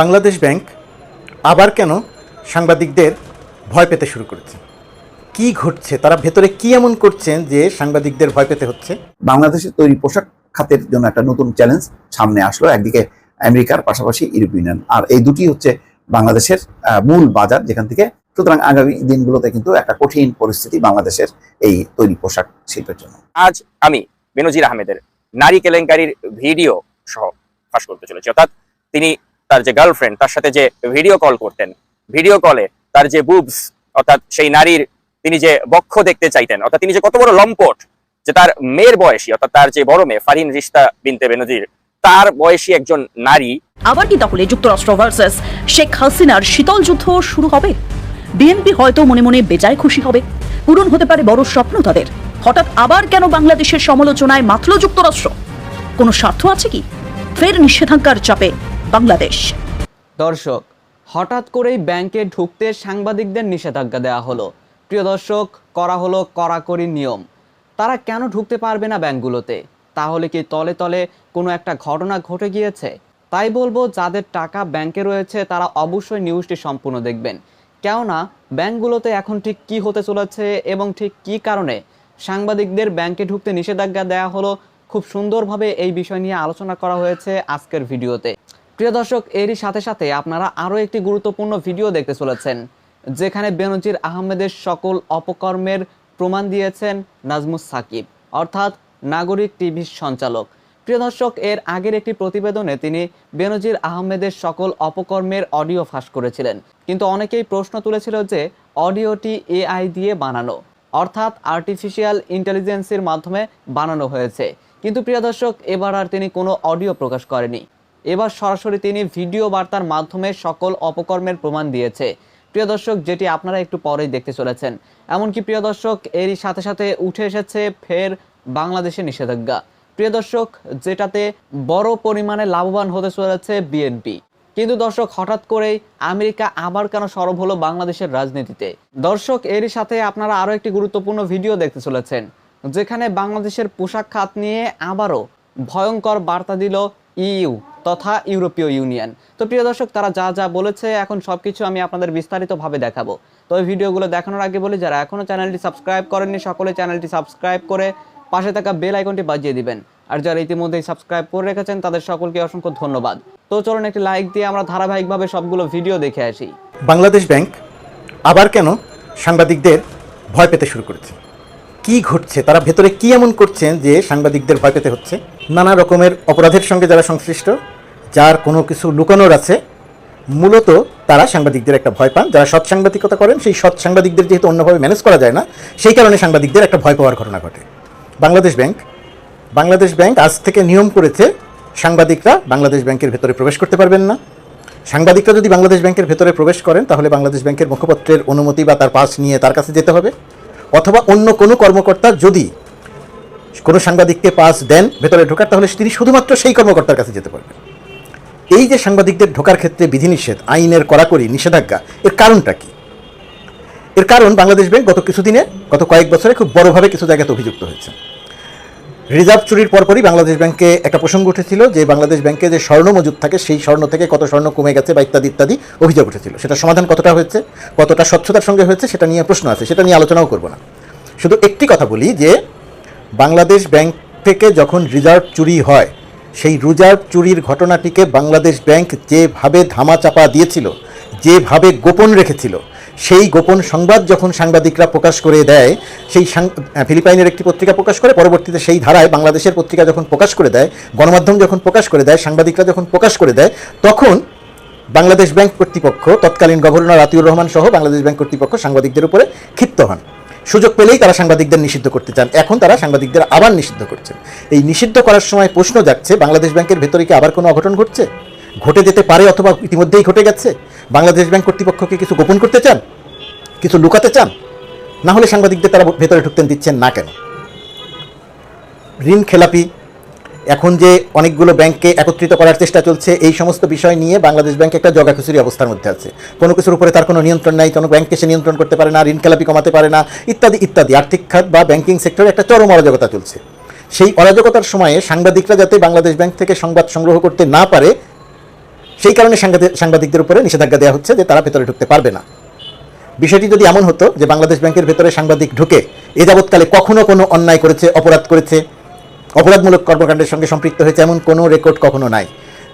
Bangladesh bank আবার কেন সাংবাদিকদের ভয় পেতে শুরু করেছে? কি ঘটছে? তারা ভেতরে কি এমন করছেন যে সাংবাদিকদের ভয় পেতে হচ্ছে? বাংলাদেশের তৈরি পোশাক খাতের জন্য একটা নতুন চ্যালেঞ্জ সামনে আসলো। একদিকে আমেরিকার পাশাপাশি ইউরোপিয়ান। আর এই দুটি হচ্ছে বাংলাদেশের মূল বাজার যেখান থেকে সুতরাং আগামী দিনগুলোতে কিন্তু একটা কঠিন পরিস্থিতি বাংলাদেশের এই তৈরি পোশাক শিল্পের জন্য। আজ আমি বেনজির আহমেদের নারী কেলেঙ্কারির ভিডিও সহ ফাঁস করতে চলেছি। অর্থাৎ তিনি তার যে গার্লফ্রেন্ড তার সাথে যে ভিডিও কল করতেন। ভিডিও কলে তার যে বুবস অর্থাৎ সেই নারীর তিনি যে বক্ষ দেখতে চাইতেন, অর্থাৎ তিনি যে কত বড় লম্পট, যে তার মেয়ের বয়সী, অর্থাৎ তার যে বড় মেয়ে, ফারিন রিস্তা বিনতে বেনজির, তার বয়সী একজন নারী। আবার কি তাহলে যুক্তরাষ্ট্র ভার্সেস শেখ হাসিনার শীতল যুদ্ধ শুরু হবে? বিএনপি হয়তো মনে মনে বেজায় খুশি হবে। পূরণ হতে পারে বড় স্বপ্ন তাদের। হঠাৎ আবার কেন বাংলাদেশের সমালোচনায় মাতল যুক্তরাষ্ট্র? কোনো স্বার্থ আছে কি? ফের নিষেধাজ্ঞার চাপে বাংলাদেশ। দর্শক, হঠাৎ করেই ব্যাংকে ঢুকতে সাংবাদিকদের নিষেধাজ্ঞা দেওয়া হলো। প্রিয় দর্শক, করা হলো কড়াকড়ি নিয়ম। তারা কেন ঢুকতে পারবে না ব্যাংকগুলোতে? তাহলে কি তলে তলে কোনো একটা ঘটনা ঘটে গিয়েছে? তাই বলব, যাদের টাকা ব্যাংকে রয়েছে, তারা অবশ্যই নিউজটি সম্পূর্ণ দেখবেন। কেননা, ব্যাংকগুলোতে এখন ঠিক কি হতে চলেছে এবং ঠিক কি কারণে সাংবাদিকদের ব্যাংকে ঢুকতে নিষেধাজ্ঞা দেওয়া হলো, খুব সুন্দরভাবে এই বিষয় নিয়ে আলোচনা করা হয়েছে আজকের ভিডিওতে। প্রিয় দর্শক, এরই সাথে সাথে আপনারা আরও একটি গুরুত্বপূর্ণ ভিডিও দেখতে চলেছেন, যেখানে বেনজির আহমেদের সকল অপকর্মের প্রমাণ দিয়েছেন নাজমুস সাকিব, অর্থাৎ নাগরিক টিভির সঞ্চালক। প্রিয় দর্শক, এর আগের একটি প্রতিবেদনে তিনি বেনজির আহমেদের সকল অপকর্মের অডিও ফাঁস করেছিলেন। কিন্তু অনেকেই প্রশ্ন তুলেছিল যে, অডিওটি এআই দিয়ে বানানো, অর্থাৎ আর্টিফিশিয়াল ইন্টেলিজেন্সের মাধ্যমে বানানো হয়েছে। কিন্তু প্রিয় দর্শক, এবার আর তিনি কোনো অডিও প্রকাশ করেনি এবার সরাসরি তিনি ভিডিও বার্তার মাধ্যমে সকল অপকর্মের প্রমাণ দিয়েছে। প্রিয় দর্শক, যেটি আপনারা একটু পরেই দেখতে চলেছেন। এমনকি প্রিয় দর্শক, এরই সাথে সাথে উঠে এসেছে ফের বাংলাদেশের নিষেধাজ্ঞা। প্রিয় দর্শক, যেটাতে বড় পরিমাণে লাভবান হতে চলেছে বিএনপি। কিন্তু দর্শক, হঠাৎ করেই আমেরিকা আবার কেন সরব হলো বাংলাদেশের রাজনীতিতে? দর্শক, এরই সাথে আপনারা আরও একটি গুরুত্বপূর্ণ ভিডিও দেখতে চলেছেন, যেখানে বাংলাদেশের পোশাক খাত নিয়ে আবারও ভয়ঙ্কর বার্তা দিল ইইউ। তথা ইউরোপীয় ইউনিয়ন। তো প্রিয় দর্শক, তারা যা যা বলেছে, এখন সবকিছু আমি আপনাদের বিস্তারিতভাবে দেখাবো। তো এই ভিডিওগুলো দেখানোর আগে বলি, যারা এখনও চ্যানেলটি সাবস্ক্রাইব করেননি, সকলে চ্যানেলটি সাবস্ক্রাইব করে পাশে থাকা বেল আইকনটি বাজিয়ে দিবেন। আর যারা ইতিমধ্যেই সাবস্ক্রাইব করে রেখেছেন, তাদের সকলকে অসংখ্য ধন্যবাদ। তো চলুন একটি লাইক দিয়ে আমরা ধারাবাহিকভাবে সবগুলো ভিডিও দেখে আসি। বাংলাদেশ ব্যাংক আবার কেন সাংবাদিকদের ভয় পেতে শুরু করেছে? কি ঘটছে? তারা ভেতরে কি এমন করছেন যে সাংবাদিকদের ভয় পেতে হচ্ছে? নানা রকমের অপরাধের সঙ্গে যারা সংশ্লিষ্ট যার কোনো কিছু লুকানোর আছে, মূলত তারা সাংবাদিকদের একটা ভয় পান। যারা সৎ সাংবাদিকতা করেন, সেই সৎ সাংবাদিকদের যেহেতু অন্যভাবে ম্যানেজ করা যায় না, সেই কারণে সাংবাদিকদের একটা ভয় পাওয়ার ঘটনা ঘটে। বাংলাদেশ ব্যাংক বাংলাদেশ ব্যাংক আজ থেকে নিয়ম করেছে, সাংবাদিকরা বাংলাদেশ ব্যাংকের ভেতরে প্রবেশ করতে পারবেন না। সাংবাদিকরা যদি বাংলাদেশ ব্যাংকের ভেতরে প্রবেশ করেন, তাহলে বাংলাদেশ ব্যাংকের মুখপত্রের অনুমতি বা তার পাস নিয়ে তার কাছে যেতে হবে। অথবা অন্য কোনো কর্মকর্তা যদি কোনো সাংবাদিককে পাস দেন, ভেতরে ঢোকার, তাহলে তিনি শুধুমাত্র সেই কর্মকর্তার কাছে যেতে পারবেন। এই যে সাংবাদিকদের ঢোকার ক্ষেত্রে বিধিনিষেধ, আইনের কড়াকড়ি, নিষেধাজ্ঞা, এর কারণটা কি? এর কারণ বাংলাদেশ ব্যাংক গত কিছুদিনে, গত কয়েক বছরে খুব বড়ভাবে কিছু জায়গাতে অভিযুক্ত হয়েছে। রিজার্ভ চুরির পরপরই বাংলাদেশ ব্যাংকে একটা প্রসঙ্গ উঠেছিল যে বাংলাদেশ ব্যাংকে যে স্বর্ণ মজুদ থাকে, সেই স্বর্ণ থেকে কত স্বর্ণ কমে গেছে বা ইত্যাদি ইত্যাদি অভিযোগ উঠেছিল। সেটা সমাধান কতটা হয়েছে, কতটা স্বচ্ছতার সঙ্গে হয়েছে, সেটা নিয়ে প্রশ্ন আছে, সেটা নিয়ে আলোচনাও করব না। শুধু একটি কথা বলি যে বাংলাদেশ ব্যাংক থেকে যখন রিজার্ভ চুরি হয় সেই রিজার্ভ চুরির ঘটনাটিকে বাংলাদেশ ব্যাংক যেভাবে ধামাচাপা দিয়েছিল, যেভাবে গোপন রেখেছিল, সেই গোপন সংবাদ যখন সাংবাদিকরা প্রকাশ করে দেয়, সেই ফিলিপাইনের একটি পত্রিকা প্রকাশ করে, পরবর্তীতে সেই ধারায় বাংলাদেশের পত্রিকা যখন প্রকাশ করে দেয়, গণমাধ্যম যখন প্রকাশ করে দেয়, সাংবাদিকরা যখন প্রকাশ করে দেয়, তখন বাংলাদেশ ব্যাংক কর্তৃপক্ষ, তৎকালীন গভর্নর আতিউর রহমান সহ বাংলাদেশ ব্যাংক কর্তৃপক্ষ সাংবাদিকদের উপরে ক্ষিপ্ত হন। সুযোগ পেলেই তারা সাংবাদিকদের নিষিদ্ধ করতে চান। এখন তারা সাংবাদিকদের আবার নিষিদ্ধ করছেন। এই নিষিদ্ধ করার সময় প্রশ্ন যাচ্ছে বাংলাদেশ ব্যাংকের ভেতরে কি আবার কোনো অঘটন ঘটছে? ঘটে যেতে পারে অথবা ইতিমধ্যেই ঘটে গেছে? বাংলাদেশ ব্যাংক কর্তৃপক্ষকে কিছু গোপন করতে চান? কিছু লুকাতে চান? না হলে সাংবাদিকদের তারা ভেতরে ঢুকতে দিচ্ছেন না কেন? ঋণ খেলাপি এখন যে অনেকগুলো ব্যাংককে একত্রিত করার চেষ্টা চলছে, এই সমস্ত বিষয় নিয়ে বাংলাদেশ ব্যাংক একটা জগাখুচুরি অবস্থার মধ্যে আছে। কোনো কিছুর উপরে তার কোনো নিয়ন্ত্রণ নাই, কোনো ব্যাংককে সে নিয়ন্ত্রণ করতে পারে না ঋণ খেলাপি কমাতে পারে না, ইত্যাদি ইত্যাদি। আর্থিক খাত বা ব্যাংকিং সেক্টরে একটা চরম অরাজকতা চলছে। সেই অরাজকতার সময়ে সাংবাদিকরা যাতে বাংলাদেশ ব্যাংক থেকে সংবাদ সংগ্রহ করতে না পারে, সেই কারণে সাংবাদিক- সাংবাদিকদের উপরে নিষেধাজ্ঞা দেওয়া হচ্ছে যে তারা ভেতরে ঢুকতে পারবে না। বিষয়টি যদি এমন হতো যে বাংলাদেশ ব্যাংকের ভেতরে সাংবাদিক ঢুকে এ যাবৎকালে কখনো কোনো অন্যায় করেছে, অপরাধ করেছে অপরাধমূলক কর্মকাণ্ডের সঙ্গে সম্পৃক্ত হয়েছে এমন কোনো রেকর্ড কখনো নাই।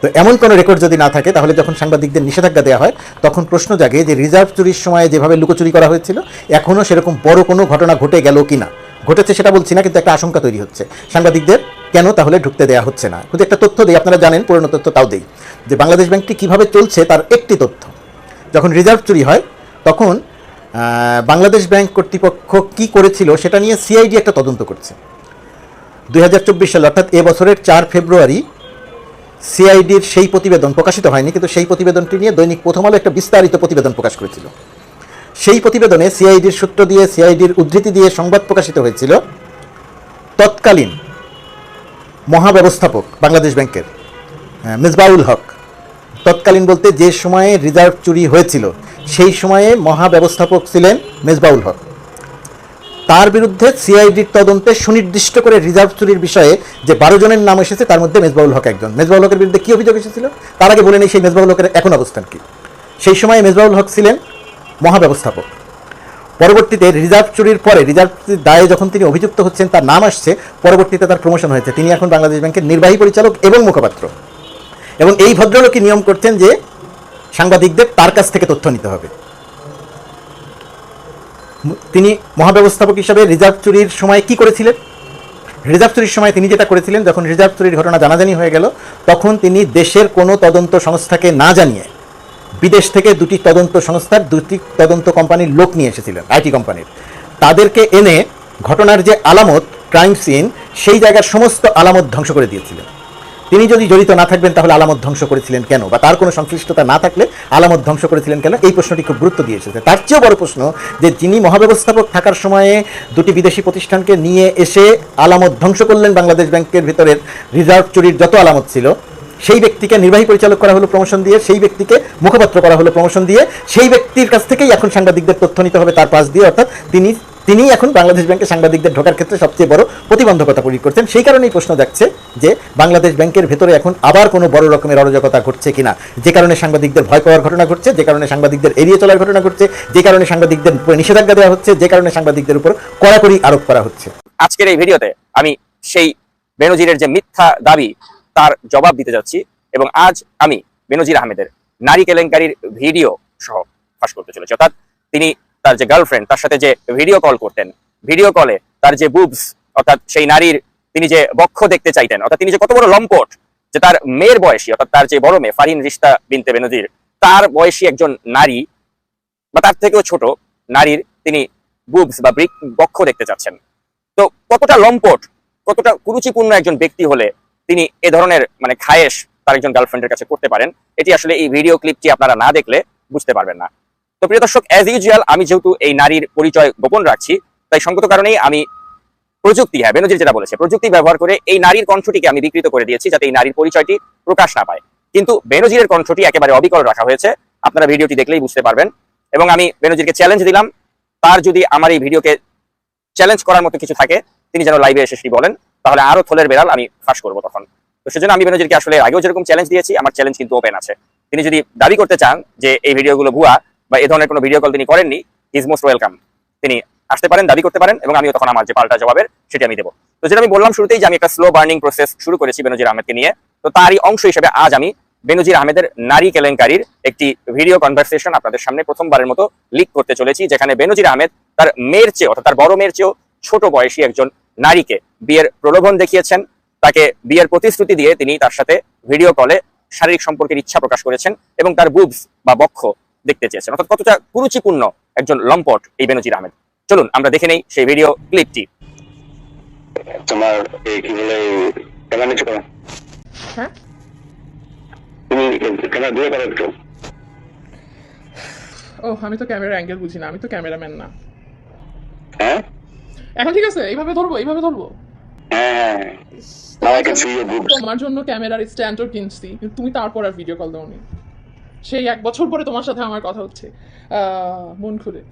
তো এমন কোনো রেকর্ড যদি না থাকে, তাহলে যখন সাংবাদিকদের নিষেধাজ্ঞা দেওয়া হয়, তখন প্রশ্ন জাগে যে রিজার্ভ চুরির সময় যেভাবে লুকোচুরি করা হয়েছিল এখনও সেরকম বড় কোনো ঘটনা ঘটে গেল কি না ঘটেছে সেটা বলছি না, কিন্তু একটা আশঙ্কা তৈরি হচ্ছে। সাংবাদিকদের কেন তাহলে ঢুকতে দেওয়া হচ্ছে না? শুধু একটা তথ্য দিই, আপনারা জানেন, পুরনো তথ্য তাও দেই। যে বাংলাদেশ ব্যাংকটি কীভাবে চলছে তার একটি তথ্য। যখন রিজার্ভ চুরি হয়, তখন বাংলাদেশ ব্যাংক কর্তৃপক্ষ কি করেছিল সেটা নিয়ে সিআইডি একটা তদন্ত করছে। দুই সালে অর্থাৎ এ বছরের চার ফেব্রুয়ারি সিআইডির সেই প্রতিবেদন প্রকাশিত হয়নি কিন্তু সেই প্রতিবেদনটি নিয়ে দৈনিক প্রথম আলো একটা বিস্তারিত প্রতিবেদন প্রকাশ করেছিল। সেই প্রতিবেদনে সিআইডির সূত্র দিয়ে সিআইডির উদ্ধৃতি দিয়ে সংবাদ প্রকাশিত হয়েছিল তৎকালীন মহাব্যবস্থাপক বাংলাদেশ ব্যাংকের আহ, মেজবাউল হক। তৎকালীন বলতে যে সময়ে রিজার্ভ চুরি হয়েছিল সেই সময়ে মহাব্যবস্থাপক ছিলেন মেজবাউল হক। তার বিরুদ্ধে সিআইডির তদন্তে সুনির্দিষ্ট করে রিজার্ভ চুরির বিষয়ে যে বারো জনের নাম এসেছে, তার মধ্যে মেজবাউল হক একজন। মেজবাউল হকের বিরুদ্ধে কী অভিযোগ এসেছিল? তার আগে বলে নেই সেই মেজবাউল হকের এখন অবস্থান কী। সেই সময়ে মেজবাউল হক ছিলেন মহাব্যবস্থাপক। পরবর্তীতে রিজার্ভ চুরির পরে, রিজার্ভ দায়ে যখন তিনি অভিযুক্ত হচ্ছেন, তার নাম আসছে, পরবর্তীতে তার প্রমোশন হয়েছে। তিনি এখন বাংলাদেশ ব্যাংকের নির্বাহী পরিচালক এবং মুখপাত্র। এবং এই ভদ্রলোকই নিয়ম করছেন যে সাংবাদিকদের তার কাছ থেকে তথ্য নিতে হবে। তিনি মহাব্যবস্থাপক হিসাবে রিজার্ভ চুরির সময় কি করেছিলেন? রিজার্ভ চুরির সময় তিনি যেটা করেছিলেন, যখন রিজার্ভ চুরির ঘটনা জানাজানি হয়ে গেল, তখন তিনি দেশের কোনো তদন্ত সংস্থাকে না জানিয়ে বিদেশ থেকে দুটি তদন্ত সংস্থার দুটি তদন্ত কোম্পানির লোক নিয়ে এসেছিলেন আইটি কোম্পানির। তাদেরকে এনে ঘটনার যে আলামত, ক্রাইম সিন, সেই জায়গার সমস্ত আলামত ধ্বংস করে দিয়েছিলেন। তিনি যদি জড়িত না থাকবেন, তাহলে আলামত ধ্বংস করেছিলেন কেন? বা তার কোনো সংশ্লিষ্টতা না থাকলে আলামত ধ্বংস করেছিলেন কেন? এই প্রশ্নটি খুব গুরুত্ব দিয়ে এসেছে। তার চেয়েও বড় প্রশ্ন যে, যিনি মহাব্যবস্থাপক থাকার সময়ে দুটি বিদেশি প্রতিষ্ঠানকে নিয়ে এসে আলামত ধ্বংস করলেন, বাংলাদেশ ব্যাংকের ভিতরের রিজার্ভ চুরির যত আলামত ছিল, সেই ব্যক্তিকে নির্বাহী পরিচালক করা হলো প্রমোশন দিয়ে, সেই ব্যক্তিকে মুখপাত্র করা হলো প্রমোশন দিয়ে, সেই ব্যক্তির কাছ থেকেই এখন সাংবাদিকদের তথ্য নিতে হবে, তার পাশ দিয়ে, অর্থাৎ তিনি তিনি এখন বাংলাদেশ ব্যাংকে সাংবাদিকদের ঢোকার ক্ষেত্রে সবচেয়ে বড় প্রতিবন্ধকতা প্রয়োগ করছেন। সেই কারণেই প্রশ্ন যাচ্ছে যে বাংলাদেশ ব্যাংকের ভেতরে এখন আবার কোনো বড় রকমের অরাজকতা ঘটছে কিনা। যে কারণে সাংবাদিকদের ভয় পাওয়ার ঘটনা ঘটছে, যে কারণে সাংবাদিকদের এড়িয়ে চলার ঘটনা ঘটছে, যে কারণে সাংবাদিকদের উপরে নিষেধাজ্ঞা দেওয়া হচ্ছে, যে কারণে সাংবাদিকদের উপর কড়াকড়ি আরোপ করা হচ্ছে। আজকের এই ভিডিওতে আমি সেই বেনজিরের যে মিথ্যা দাবি, তার জবাব দিতে যাচ্ছি এবং আজ আমি বেনজির আহমেদের নারী কেলেঙ্কারির ভিডিও সহ ফাঁস করতে চলেছি। অর্থাৎ তিনি তার যে গার্লফ্রেন্ড তার সাথে যে ভিডিও কল করতেন। ভিডিও কলে তার যে বুবস অর্থাৎ সেই নারীর তিনি যে বক্ষ দেখতে চাইতেন, অর্থাৎ তিনি যে কত বড় লম্পট, যে তার মেয়ের বয়সী, অর্থাৎ তার যে বড় মেয়ে, ফারিন রিস্তা বিনতে বেনজির, তার বয়সী একজন নারী বা তার থেকেও ছোট নারীর তিনি বুবস বা বক্ষ দেখতে চাচ্ছেন। তো কতটা লম্পট, কতটা কুরুচিপূর্ণ একজন ব্যক্তি হলে তিনি এ ধরনের মানে খায়েশ তার একজন গার্লফ্রেন্ডের কাছে করতে পারেন, এটি আসলে এই ভিডিও ক্লিপটি আপনারা না দেখলে বুঝতে পারবেন না। তো প্রিয় দর্শক অ্যাজ ইউজুয়াল আমি যেহেতু এই নারীর পরিচয় গোপন রাখছি, তাই সঙ্গত কারণেই আমি প্রযুক্তি হ্যাঁ বেনজির যেটা বলেছে, প্রযুক্তি ব্যবহার করে এই নারীর কণ্ঠটিকে আমি বিকৃত করে দিয়েছি যাতে এই নারীর পরিচয়টি প্রকাশ না পায়। কিন্তু বেনজিরের কণ্ঠটি একেবারে অবিকল রাখা হয়েছে, আপনারা ভিডিওটি দেখলেই বুঝতে পারবেন। এবং আমি বেনজিরকে চ্যালেঞ্জ দিলাম, তার যদি আমার এই ভিডিওকে চ্যালেঞ্জ করার মতো কিছু থাকে, তিনি যেন লাইভে এসে সেটি বলেন, তাহলে আরও থলের বেড়াল আমি ফাঁস করব তখন। তো সেজন্য আমি বেনজিরকে আসলে আগেও যেরকম চ্যালেঞ্জ দিয়েছি, আমার চ্যালেঞ্জ কিন্তু ওপেন আছে। তিনি যদি দাবি করতে চান যে এই ভিডিওগুলো ভুয়া বা এই ধরনের কোনো ভিডিও কল তিনি করেননি ইজ মোস্ট ওয়েলকাম তিনি আসতে পারেন, দাবি করতে পারেন এবং আমিও তখন আমার যে পাল্টা জবাবের সেটি আমি দেবো। তো যেটা আমি বললাম শুরুতেই যে আমি একটা স্লো বার্নিং প্রসেস শুরু করেছি বেনজির আহমেদকে নিয়ে, তো তারই অংশ হিসেবে আজ আমি বেনজির আহমেদের নারী কেলেঙ্কারির একটি ভিডিও কনভারসেশন আপনাদের সামনে প্রথমবারের মতো লিক করতে চলেছি, যেখানে বেনজির আহমেদ তার মেয়ের চেয়ে অর্থাৎ তার বড় মেয়ের চেয়েও ছোট বয়সী একজন নারীকে বিয়ের প্রলোভন দেখিয়েছেন। তাকে বিয়ের প্রতিশ্রুতি দিয়ে তিনি তার সাথে ভিডিও কলে শারীরিক সম্পর্কের ইচ্ছা প্রকাশ করেছেন এবং তার বুবস বা বক্ষ দেখতে চেয়েছেন। অর্থাৎ কতটা কুরুচিপূর্ণ একজন লম্পট এই বেনজির আহমেদ। চলুন আমরা দেখে নেই সেই ভিডিও ক্লিপটি। তোমার এই কি বলে ক্যামেরা করো হ্যাঁ? তুমি ক্যামেরা দূরে করো একটু? ও আমি তো ক্যামেরা অ্যাঙ্গেল বুঝি না আমি তো ক্যামেরাম্যান না। হ্যাঁ? এখন ঠিক আছে এইভাবে ধরবো এইভাবে ধরবো। হ্যাঁ boobs. তোমার জন্য ক্যামেরার স্ট্যান্ডও কিনছি কিন্তু তুমি তারপর আর ভিডিও কল দাওনি। সেই এক বছর পরে তোমার সাথে আমার কথা হচ্ছে মন খুলে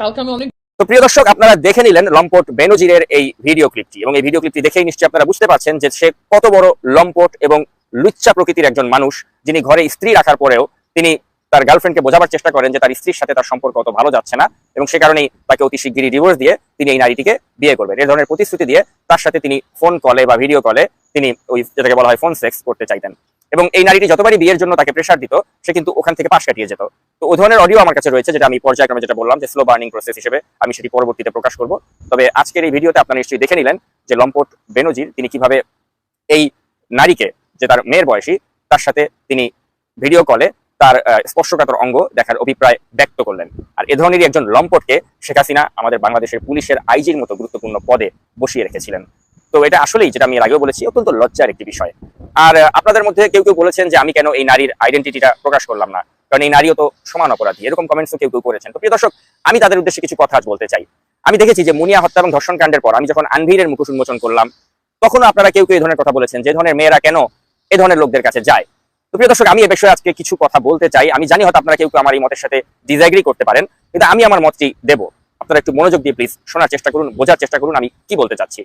কালকে আমি অনেক তো প্রিয় দর্শক, আপনারা দেখে নিলেন লম্পট বেনজিরের এই ভিডিও ক্লিপটি। এবং এই ভিডিও ক্লিপটি দেখেই নিশ্চয়ই আপনারা বুঝতে পারছেন যে সে কত বড় লম্পট এবং লুচ্চা প্রকৃতির একজন মানুষ, যিনি ঘরে স্ত্রী রাখার পরেও তিনি তার গার্লফ্রেন্ডকে বোঝাবার চেষ্টা করেন যে তার স্ত্রীর সাথে তার সম্পর্ক অত ভালো যাচ্ছে না, এবং সে কারণেই তাকে অতি শিগগিরই ডিভোর্স দিয়ে তিনি এই নারীটিকে বিয়ে করবেন। এই ধরনের প্রতিশ্রুতি দিয়ে তার সাথে তিনি ফোন কলে বা ভিডিও কলে তিনি ওই যেটাকে বলা হয় ফোন সেক্স করতে চাইতেন। এবং এই নারীটি যতবারই বিয়ের জন্য তাকে প্রেশার দিত, সে কিন্তু ওখান থেকে পাশ কাটিয়ে যেত। তো ওই ধরনের অডিও আমার কাছে রয়েছে, যেটা আমি পর্যায়ক্রমে যেটা বললাম যে স্লো বার্নিং প্রসেস হিসেবে আমি সেটি পরবর্তীতে প্রকাশ করব। তবে আজকের এই ভিডিওতে আপনারা নিশ্চয়ই দেখে নিলেন যে লম্পট বেনজির, তিনি কীভাবে এই নারীকে, যে তার মেয়ের বয়সী, তার সাথে তিনি ভিডিও কলে তার স্পর্শকাতর অঙ্গ দেখার অভিপ্রায় ব্যক্ত করলেন। আর এ ধরনেরই একজন লম্পটকে শেখ হাসিনা আমাদের বাংলাদেশের পুলিশের আইজির মতো গুরুত্বপূর্ণ পদে বসিয়ে রেখেছিলেন। তো এটা আসলেই যেটা আমি আগেও বলেছি, অত্যন্ত লজ্জার একটি বিষয়। আর আপনাদের মধ্যে কেউ কেউ বলেছেন যে আমি কেন এই নারীর আইডেন্টিটিটা প্রকাশ করলাম না। কারণ এই নারীও তো সমান অপরাধী, এরকম কমেন্টসও কেউ কেউ করেছেন। তো প্রিয় দর্শক, আমি তাদের উদ্দেশ্যে কিছু কথা বলতে চাই। আমি দেখেছি যে মুনিয়া হত্যা এবং ধর্ষণ কাণ্ডের পর আমি যখন আনভিরের মুখোশ উন্মোচন করলাম, তখনও আপনারা কেউ কেউ এই ধরনের কথা বলেছেন, যে ধরনের মেয়েরা কেন এ ধরনের লোকদের কাছে যায়। তো প্রিয় দর্শক, আমি এ বিষয়ে আজকে কিছু কথা বলতে চাই। আমি জানি হয়তো আপনারা কেউ কেউ আমার এই মতের সাথে ডিসএগ্রি করতে পারেন, কিন্তু আমি আমার মতটি দেব। আপনারা একটু মনোযোগ দিয়ে প্লিজ শোনার চেষ্টা করুন, বোঝার চেষ্টা করুন আমি কি বলতে চাচ্ছি।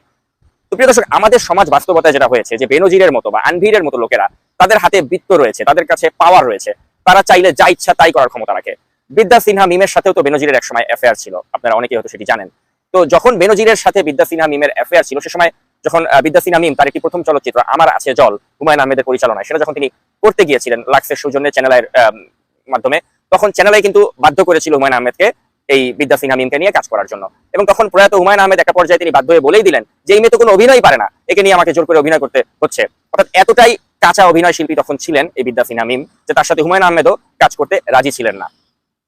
প্রিয় দর্শক, আমাদের সমাজ বাস্তবতায় যেটা হয়েছে, যে বেনজিরের মতো বা আনভিরের মতো লোকেরা তাদের হাতে বৃত্ত রয়েছে, তাদের কাছে পাওয়ার রয়েছে, তারা চাইলে যা ইচ্ছা তাই করার ক্ষমতা রাখে। বিদ্যা সিনহা মিমের সাথেও তো বেনজিরের একসময় অ্যাফেয়ার ছিল, আপনারা অনেকেই হয়তো সেটি জানেন। তো যখন বেনজিরের সাথে বিদ্যা সিনহা মিমের অ্যাফেয়ার ছিল, সে সময় যখন বিদ্যা সিনহা মিম তার একটি প্রথম চলচ্চিত্র, আমার আছে জল, হুমায়ুন আহমেদের পরিচালনায়, সেটা যখন তিনি করতে গিয়েছিলেন লাক্সের সৌজন্যে চ্যানেলের মাধ্যমে, তখন চ্যানেলে কিন্তু বাধ্য করেছিল হুমায়ুন আহমেদকে এই বিদ্যা সিং হামিমকে নিয়ে কাজ করার জন্য। এবং তখন প্রয়াত হুমায়ুন আহমেদ একটা পর্যায়ে তিনি বাধ্য হয়ে বলেই দিলেন যে, এই মেয়ে তো কোনো অভিনয় পারে না। একে নিয়ে আমাকে জোর করে অভিনয় করতে হচ্ছে। অর্থাৎ এতটাই কাঁচা অভিনয় শিল্পী তখন ছিলেন এই বিদ্যা সিনহা মিম, যে তার সাথে হুমায়ুন আহমেদও কাজ করতে রাজি ছিলেন না।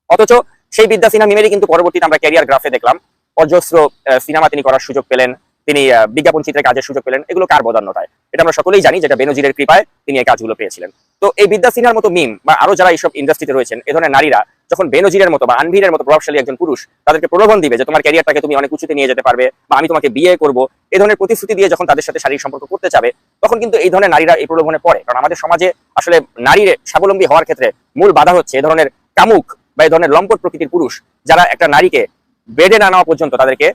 অথচ সেই বিদ্যা সিনহা মিমেরই কিন্তু পরবর্তীতে আমরা ক্যারিয়ার গ্রাফে দেখলাম। অজস্র সিনেমা তিনি করার সুযোগ পেলেন। তিনি বিজ্ঞাপন চিত্রে কাজের সুযোগ পেলেন। এগুলো কার বদান্যতায়? এটা আমরা সকলেই জানি, যেটা বেনজিরের কৃপায় তিনি এই কাজগুলো পেয়েছিলেন। তো এই বিদ্যা সিনহার মতো মিম বা আরও যারা এইসব ইন্ডাস্ট্রিতে রয়েছেন, এ ধরনের নারীরা যখন বেনজিরের মতো বা আনভিরের মতো প্রভাবশালী একজন পুরুষ, তাদেরকে প্রলোভন দিবে যে তোমার ক্যারিয়ারটাকে তুমি অনেক উঁচুতে নিয়ে যেতে পারবে বা আমি তোমাকে বিয়ে করব এই ধরনের প্রতিশ্রুতি দিয়ে যখন তাদের সাথে শারীরিক সম্পর্ক করতে যাবে, তখন কিন্তু এই ধরনের নারীরা এই প্রলোভনে পড়ে। কারণ আমাদের সমাজে আসলে নারীর স্বাবলম্বী হওয়ার ক্ষেত্রে মূল বাধা হচ্ছে এ ধরনের কামুক বা এই ধরনের লম্পট প্রকৃতির পুরুষ, যারা একটা নারীকে বেডে না নেওয়া পর্যন্ত তাদেরকে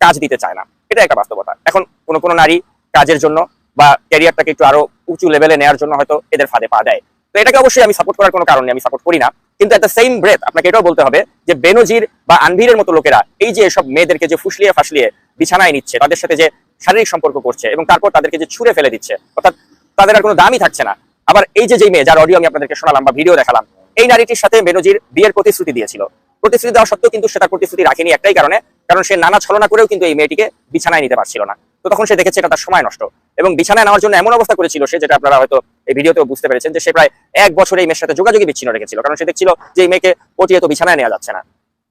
কাজ দিতে চায় না। এটা একটা বাস্তবতা। এখন কোনো কোনো নারী কাজের জন্য বা ক্যারিয়ারটাকে একটু আরও উঁচু লেভেলে নেওয়ার জন্য হয়তো এদের ফাঁদে পা দেয়। তো এটাকে অবশ্যই আমি সাপোর্ট করার কোনো কারণ আমি সাপোর্ট করি না। কিন্তু দ্য সেম ব্রেথ আপনাকে এটাও বলতে হবে যে বেনজির বা আনভিরের মতো লোকেরা এই যে সব মেয়েদেরকে যে ফুসলিয়ে ফাসলিয়ে বিছানায় নিচ্ছে, তাদের সাথে যে শারীরিক সম্পর্ক করছে এবং তারপর তাদেরকে যে ছুঁড়ে ফেলে দিচ্ছে, অর্থাৎ তাদের আর কোনো দামই থাকছে না। আবার এই যে যেই মেয়ে, যার অডিও আমি আপনাদেরকে শোনালাম বা ভিডিও দেখালাম, এই নারীটির সাথে বেনজির বিয়ের প্রতিশ্রুতি দিয়েছিল। প্রতিশ্রুতি দেওয়া সত্ত্বেও কিন্তু সে তার প্রতিশ্রুতি রাখেনি একটাই কারণে কারণ সে নানা ছলনা করেও কিন্তু এই মেয়েটিকে বিছানায় নিতে পারছিল না। তো তখন সে দেখেছে এটা তার সময় নষ্ট এবং বিছানায় নেওয়ার জন্য এমন অবস্থা করেছিল সে, যেটা আপনারা হয়তো এই ভিডিওতেও বুঝতে পেরেছেন যে সে প্রায় এক বছর এই মেয়ের সাথে যোগাযোগই বিচ্ছিন্ন রেখেছিল। কারণ সে দেখছিল যে এই মেয়েকে পটিয়ে তো বিছানায় নেওয়া যাচ্ছে না।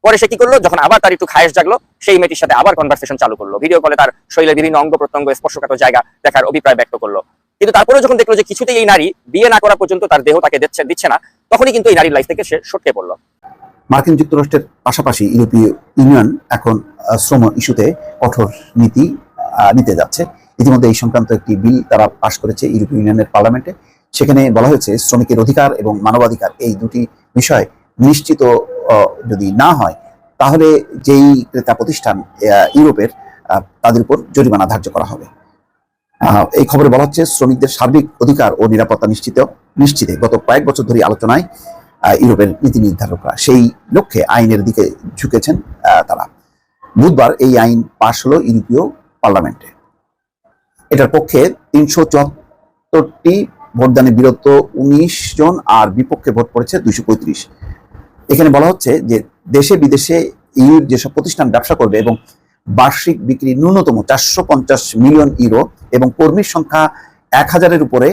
পরে সে কি করল? যখন আবার তার একটু খায়েশ জাগলো, সেই মেয়েটির সাথে আবার কনভারসেশন চালু করল। ভিডিও কলে তার শরীরের বিভিন্ন অঙ্গ প্রত্যঙ্গ, স্পর্শকাতর জায়গা দেখার অভিপ্রায় ব্যক্ত করল। কিন্তু তারপরে যখন দেখল যে কিছুতেই এই নারী বিয়ে না করা পর্যন্ত তার দেহ তাকে দিচ্ছে দিচ্ছে না, তখনই কিন্তু এই নারীর লাইফ থেকে সে সটকে পড়ল। মার্কিন যুক্তরাষ্ট্রের পাশাপাশি ইউরোপীয় ইউনিয়ন এখন শ্রম ইস্যুতে কঠোর নীতি নিতে যাচ্ছে। ইতিমধ্যে এই সংক্রান্ত একটি বিল তারা পাশ করেছে ইউরোপীয় ইউনিয়নের পার্লামেন্টে। সেখানে বলা হয়েছে শ্রমিকের অধিকার এবং মানবাধিকার এই দুটি বিষয় নিশ্চিত যদি না হয়, তাহলে যেই ক্রেতা প্রতিষ্ঠান ইউরোপের তাদের উপর জরিমানা ধার্য করা হবে। এই খবরে বলা হচ্ছে, শ্রমিকদের সার্বিক অধিকার ও নিরাপত্তা নিশ্চিত, নিশ্চিতে। গত কয়েক বছর ধরে আলোচনায় ইউরোপের নীতি নির্ধারকরা। সেই লক্ষ্যে আইনের দিকে ঝুঁকেছেন তারা। বুধবার এই আইন পাশ হলো ইউরোপীয় পার্লামেন্টে। এটার পক্ষে তিনশো চুয়াত্তরটি ভোটদানে বিরত উনিশ জন, আর বিপক্ষে ভোট পড়েছে দুইশো পঁয়ত্রিশ। এখানে বলা হচ্ছে যে দেশে বিদেশে ইউর যেসব প্রতিষ্ঠান ব্যবসা করবে এবং বার্ষিক বিক্রি ন্যূনতম চারশো পঞ্চাশ মিলিয়ন ইউরো এবং কর্মীর সংখ্যা এক হাজারের উপরে,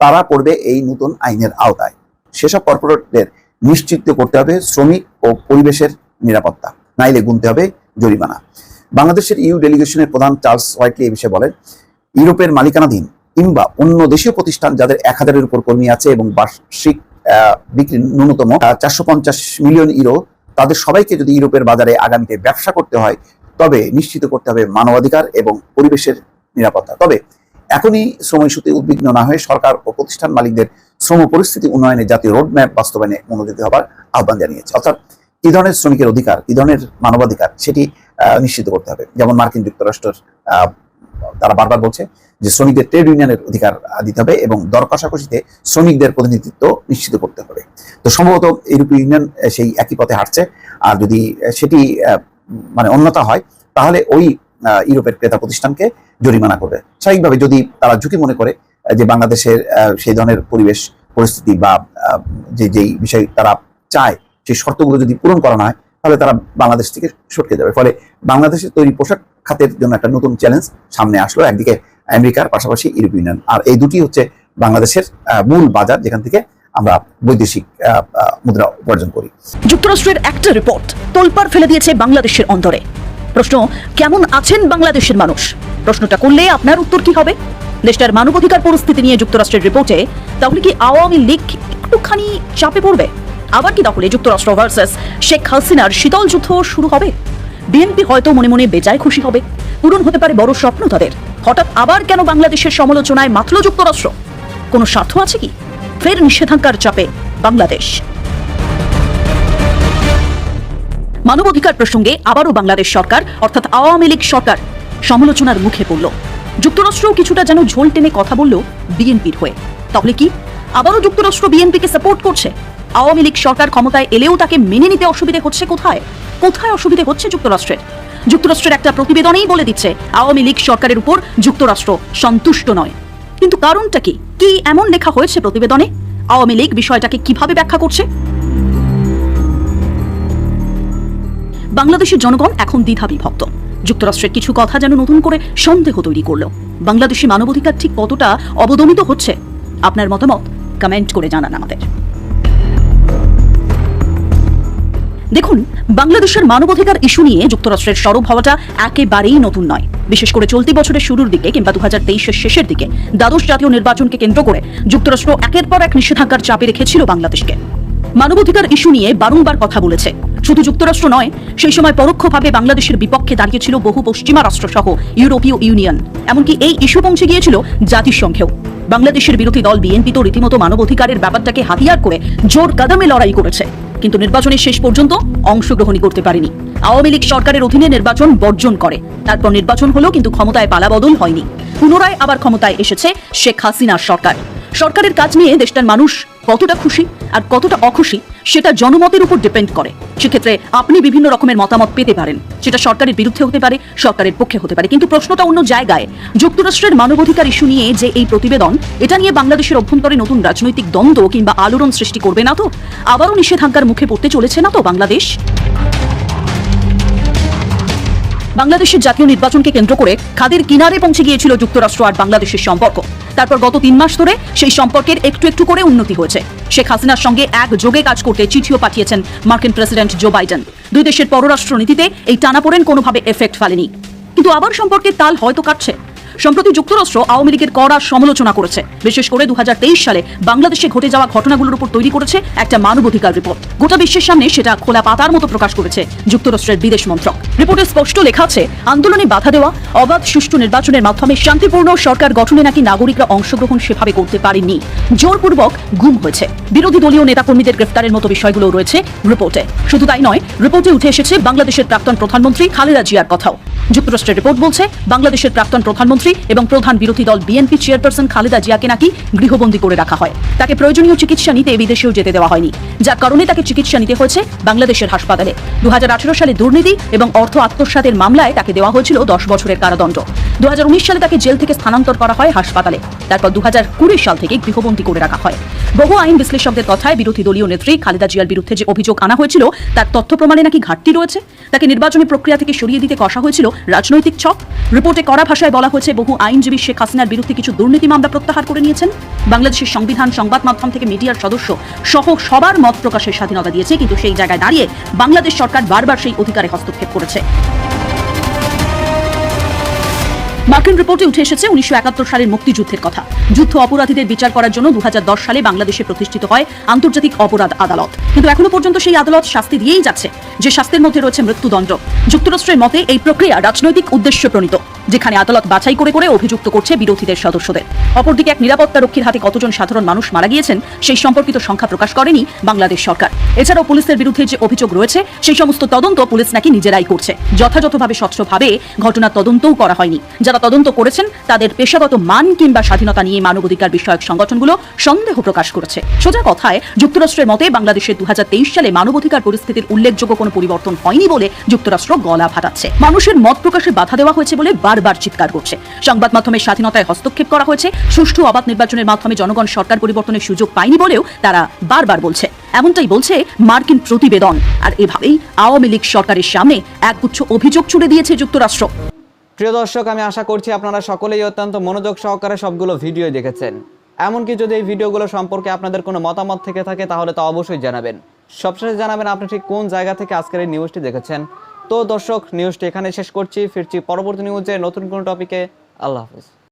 তারা পড়বে এই নতুন আইনের আওতায়। সেসব কর্পোরেটদের নিশ্চিত করতে হবে শ্রমিক ও পরিবেশের নিরাপত্তা। নাইলে গুনতে হবে জরিমানা। বাংলাদেশের ইউ ডেলিগেশনের প্রধান চার্লস হোয়াইটলি এই বিষয়ে বলেন, ইউরোপের মালিকানাধীন কিংবা অন্য দেশীয় প্রতিষ্ঠান যাদের এক হাজারের উপর কর্মী আছে এবং বার্ষিক বিক্রি ন্যূনতম চারশো পঞ্চাশ মিলিয়ন ইউরো, তাদের সবাইকে যদি ইউরোপের বাজারে আগামীতে ব্যবসা করতে হয়, তবে নিশ্চিত করতে হবে মানবাধিকার এবং পরিবেশের নিরাপত্তা। তবে এখনই ইস্যুতে উদ্বিগ্ন না হয়ে সরকার ও প্রতিষ্ঠান মালিকদের শ্রম পরিস্থিতি উন্নয়নে জাতীয় রোডম্যাপ বাস্তবায়নে মনোযোগী হবার আহ্বান জানিয়েছে। অর্থাৎ কি ধরনের শ্রমিকের অধিকার, কি ধরনের মানবাধিকার সেটি নিশ্চিত করতে হবে। যেমন মার্কিন যুক্তরাষ্ট্রের তারা বারবার বলছে যে শ্রমিকদের ট্রেড ইউনিয়নের অধিকার দিতে হবে এবং দর কষাকষিতে শ্রমিকদের প্রতিনিধিত্ব নিশ্চিত করতে হবে। তো সম্ভবত ইউরোপীয় ইউনিয়ন সেই একই পথে হাঁটছে। আর যদি সেটি মানে অন্যতা হয়, তাহলে ওই ইউরোপের ক্রেতা প্রতিষ্ঠানকে জরিমানা করবে। স্বাভাবিকভাবে যদি তারা ঝুঁকি মনে করে যে বাংলাদেশের সেই ধরনের পরিবেশ, পরিস্থিতি বা যে, যেই বিষয় তারা চায়, সেই শর্তগুলো যদি পূরণ করা না হয়, তাহলে তারা বাংলাদেশ থেকে সটকে যাবে। ফলে বাংলাদেশের তৈরি পোশাক খাতের জন্য একটা নতুন চ্যালেঞ্জ সামনে আসলো একদিকে আমেরিকার, পাশাপাশি ইউরোপীয় ইউনিয়ন। আর এই দুটি হচ্ছে বাংলাদেশের মূল বাজার, যেখান থেকে আমরা বৈদেশিক মুদ্রা উপার্জন করি। যুক্তরাষ্ট্রের একটা রিপোর্ট তোলপাড় ফেলে দিয়েছে বাংলাদেশের অন্তরে প্রশ্ন, কেমন আছেন বাংলাদেশের মানুষ? প্রশ্নটা করলে আপনার উত্তর কি হবে? দেশটার মানবাধিকার পরিস্থিতি নিয়ে যুক্তরাষ্ট্রের রিপোর্টে, তাহলে কি আওয়ামী লীগ একটুখানি চাপে পড়বে? আবার কি তাহলে যুক্তরাষ্ট্র ভার্সেস শেখ হাসিনার শীতল যুদ্ধ শুরু হবে? বিএনপি হয়তো মনে মনে বেজায় খুশি হবে। পূরণ হতে পারে বড় স্বপ্ন তাদের। হঠাৎ আবার কেন বাংলাদেশের সমালোচনায় মাতল যুক্তরাষ্ট্র? কোনো স্বার্থ আছে কি? ফের নিষেধাজ্ঞার চাপে বাংলাদেশ। মানবাধিকার প্রসঙ্গে আবারও বাংলাদেশ সরকার, অর্থাৎ আওয়ামী লীগ সরকার, সমালোচনার মুখে পড়ল। যুক্তরাষ্ট্রও কিছুটা যেন ঝোল টেনে কথা বলল বিএনপির হয়ে। তাহলে কি? আবারও যুক্তরাষ্ট্র বিএনপিকে সাপোর্ট করছে? আওয়ামী লীগ সরকার ক্ষমতায় এলেও তাকে মেনে নিতে অসুবিধে হচ্ছে কোথায়? কোথায় অসুবিধে হচ্ছে যুক্তরাষ্ট্রের? যুক্তরাষ্ট্রের একটা প্রতিবেদনেই বলে দিচ্ছে, আওয়ামী লীগ সরকারের উপর যুক্তরাষ্ট্র সন্তুষ্ট নয়। কিন্তু কারণটা কি? কি এমন লেখা হয়েছে প্রতিবেদনে? আওয়ামী লীগ বিষয়টাকে কীভাবে ব্যাখ্যা করছে? বাংলাদেশের জনগণ এখন দ্বিধা বিভক্ত। যুক্তরাষ্ট্রের কিছু কথা যেন নতুন করে সন্দেহ তৈরি করল। বাংলাদেশি মানবাধিকার ঠিক কতটা অবদমিত হচ্ছে? আপনার মতামত কমেন্ট করে জানান আমাদের। দেখুন, বাংলাদেশের মানবাধিকার ইস্যু নিয়ে যুক্তরাষ্ট্রের সরব হওয়াটা একেবারেই নতুন নয়। বিশেষ করে চলতি বছরের শুরুর দিকে কিংবা দু হাজার শেষের দিকে দ্বাদশ জাতীয় নির্বাচনকে কেন্দ্র করে যুক্তরাষ্ট্র একের পর এক নিষেধাজ্ঞার চাপে রেখেছিল বাংলাদেশকে। মানবাধিকার ইস্যু নিয়ে বারংবার কথা বলেছে। শুধু যুক্তরাষ্ট্র নয়, সেই সময় পরোক্ষভাবে বাংলাদেশের বিপক্ষে দাঁড়িয়েছিল বহু পশ্চিমা রাষ্ট্র সহ ইউরোপীয় ইউনিয়ন। এমনকি এই ইস্যু পৌঁছে গিয়েছিল জাতিসংঘেও বাংলাদেশের বিরোধী দল বিএনপি তো রীতিমতো মানবাধিকারের ব্যাপারটাকে হাতিয়ার করে জোর কাদামে লড়াই করেছে। কিন্তু নির্বাচনের শেষ পর্যন্ত অংশগ্রহণই করতে পারেনি। আওয়ামী লীগ সরকারের অধীনে নির্বাচন বর্জন করে। তারপর নির্বাচন হলো কিন্তু ক্ষমতায় পালাবদল হয়নি। পুনরায় আবার ক্ষমতায় এসেছে শেখ হাসিনার সরকার। সরকারের কাজ নিয়ে দেশটার মানুষ কতটা খুশি আর কতটা অখুশি সেটা জনমতের উপর ডিপেন্ড করে। সেক্ষেত্রে আপনি বিভিন্ন রকমের মতামত পেতে পারেন। সেটা সরকারের বিরুদ্ধে হতে পারে, সরকারের পক্ষে হতে পারে। কিন্তু প্রশ্নটা অন্য জায়গায়। যুক্তরাষ্ট্রের মানবাধিকার ইস্যু নিয়ে যে এই প্রতিবেদন, এটা নিয়ে বাংলাদেশের অভ্যন্তরে নতুন রাজনৈতিক দ্বন্দ্ব কিংবা আলোড়ন সৃষ্টি করবে না তো? আবারও নিষেধাজ্ঞার মুখে পড়তে চলেছে না তো বাংলাদেশ? বাংলাদেশের জাতীয় নির্বাচনকে কেন্দ্র করে খাদের কিনারে পৌঁছে গিয়েছিল যুক্তরাষ্ট্র আর বাংলাদেশের সম্পর্ক। তারপর গত তিন মাস ধরে সেই সম্পর্কের একটু একটু করে উন্নতি হয়েছে। শেখ হাসিনার সঙ্গে এক যোগে কাজ করতে চিঠিও পাঠিয়েছেন মার্কিন প্রেসিডেন্ট জো বাইডেন। দুই দেশের পররাষ্ট্রনীতিতে এই টানাপোড়েন কোনোভাবে এফেক্ট ফেলেনি। কিন্তু আবার সম্পর্কের তাল হয়তো কাটছে। সম্প্রতি যুক্তরাষ্ট্র আওয়ামী লীগের কড়া সমালোচনা করেছে। বিশেষ করে দুহাজার তেইশ সালে বাংলাদেশে ঘটে যাওয়া ঘটনাগুলোর উপর তৈরি করেছে একটা মানবাধিকার রিপোর্ট। গোটা বিশ্বের সামনে সেটা খোলা পাতার মতো প্রকাশ করেছে যুক্তরাষ্ট্রের বিদেশ মন্ত্রক। রিপোর্টে স্পষ্ট লেখা আছে, আন্দোলনে বাধা দেওয়া, অবাধ সুষ্ঠু নির্বাচনের মাধ্যমে শান্তিপূর্ণ সরকার গঠনে নাকি নাগরিকরা অংশগ্রহণ সেভাবে করতে পারেনি জোরপূর্বক গুম হয়েছে। বিরোধী দলীয় নেতাকর্মীদের গ্রেফতারের মতো বিষয়গুলো রয়েছে রিপোর্টে। শুধু তাই নয়, রিপোর্টে উঠে এসেছে বাংলাদেশের প্রাক্তন প্রধানমন্ত্রী খালেদা জিয়ার কথাও। যুক্তরাষ্ট্রের রিপোর্ট বলছে, বাংলাদেশের প্রাক্তন প্রধানমন্ত্রী এবং প্রধান বিরোধী দল বিএনপি চেয়ারপারসন খালেদা জিয়াকে নাকি গৃহবন্দী করে রাখা হয়। তাকে প্রয়োজনীয় চিকিৎসা নিতে বিদেশেও যেতে দেওয়া হয়নি, যার কারণে তাকে চিকিৎসা নিতে হয়েছে বাংলাদেশের হাসপাতালে। দু হাজার আঠারো সালে দুর্নীতি এবং অর্থ আত্মসাতের মামলায় তাকে দেওয়া হয়েছিল দশ বছরের কারাদণ্ড। দু হাজার উনিশ সালে তাকে জেল থেকে স্থানান্তর করা হয় হাসপাতালে। তারপর দু সাল থেকে গৃহবন্দী করে রাখা হয়। বহু আইন বিশ্লেষকদের কথায় বিরোধী দলীয় নেত্রী খালেদা জিয়ার বিরুদ্ধে যে অভিযোগ আনা হয়েছিল, তার তথ্য প্রমাণে নাকি ঘাটতি রয়েছে? তাকে নির্বাচনী প্রক্রিয়া থেকে সরিয়ে দিতে কষা হয়েছিল রাজনৈতিক ছক? রিপোর্টে কড়া ভাষায় বলা হয়েছে, বহু আইনজীবী শেখ হাসিনার বিরুদ্ধে কিছু দুর্নীতি মামলা প্রত্যাহার করে নিয়েছেন। বাংলাদেশের সংবিধান, সংবাদ মাধ্যম থেকে মিডিয়ার সদস্য সহ সবার মত প্রকাশের স্বাধীনতা দিয়েছে, কিন্তু সেই জায়গায় দাঁড়িয়ে বাংলাদেশ সরকার বারবার সেই অধিকারে হস্তক্ষেপ করেছে। মার্কিন রিপোর্টে উঠে এসেছে উনিশশো একাত্তর সালের মুক্তিযুদ্ধের কথা। যুদ্ধ অপরাধীদের বিচার করার জন্য দু হাজার দশ সালে বাংলাদেশে প্রতিষ্ঠিত হয় আন্তর্জাতিক অপরাধ আদালত। কিন্তু এখনও পর্যন্ত সেই আদালত শাস্তি দিয়েই যাচ্ছে, যে শাস্তির মধ্যে রয়েছে মৃত্যুদণ্ড। যুক্তরাষ্ট্রের মতে এই প্রক্রিয়া রাজনৈতিক উদ্দেশ্য প্রণীত। যেখানে আদালত বাছাই করে করে অভিযুক্ত করছে বিরোধীদের সদস্যদের। অপরদিকে এক নিরাপত্তা রক্ষীর হাতে কতজন সাধারণ মানুষ মারা গিয়েছেন, সেই সম্পর্কিত সংখ্যা প্রকাশ করেনি বাংলাদেশ সরকার। এছাড়াও পুলিশের বিরুদ্ধে যে অভিযোগ রয়েছে, সেই সমস্ত তদন্ত পুলিশ নাকি নিজেরাই করছে। যথাযথভাবে স্বচ্ছভাবে ঘটনার তদন্তও করা হয়নি। যারা তদন্ত করেছেন, তাদের পেশাগত মান কিংবা স্বাধীনতা নিয়ে মানবাধিকার বিষয়ক সংগঠনগুলো সন্দেহ প্রকাশ করেছে। সোজা কথায়, যুক্তরাষ্ট্রের মতে বাংলাদেশের দু হাজার তেইশ সালে মানবাধিকার পরিস্থিতির উল্লেখযোগ্য কোনো পরিবর্তন হয়নি বলে যুক্তরাষ্ট্র গলা ফাটাচ্ছে। মানুষের মত প্রকাশে বাধা দেওয়া হয়েছে বলে বারবার চিৎকার করছে। সংবাদ মাধ্যমের স্বাধীনতায় হস্তক্ষেপ করা হয়েছে। সুষ্ঠু অবাধ নির্বাচনের মাধ্যমে জনগণ সরকার পরিবর্তনের সুযোগ পায়নি বলেও তারা বারবার বলছে। এমনটাই বলছে মার্কিন প্রতিবেদন। আর এভাবেই আওয়ামী লীগ সরকারের সামনে একগুচ্ছ অভিযোগ ছুড়ে দিয়েছে যুক্তরাষ্ট্র। প্রিয় দর্শক, আমি আশা করছি আপনারা সকলেই অত্যন্ত মনোযোগ সহকারে সবগুলো ভিডিও দেখেছেন। এমনকি যদি এই ভিডিওগুলো সম্পর্কে আপনাদের কোনো মতামত থেকে থাকে, তাহলে তা অবশ্যই জানাবেন। সবশেষে জানাবেন আপনি ঠিক কোন জায়গা থেকে আজকের এই নিউজটি দেখেছেন। তো দর্শক নিউজটি এখানে শেষ করছি। ফিরছি পরবর্তী নিউজে নতুন কোনো টপিকে আল্লাহ হাফিজ।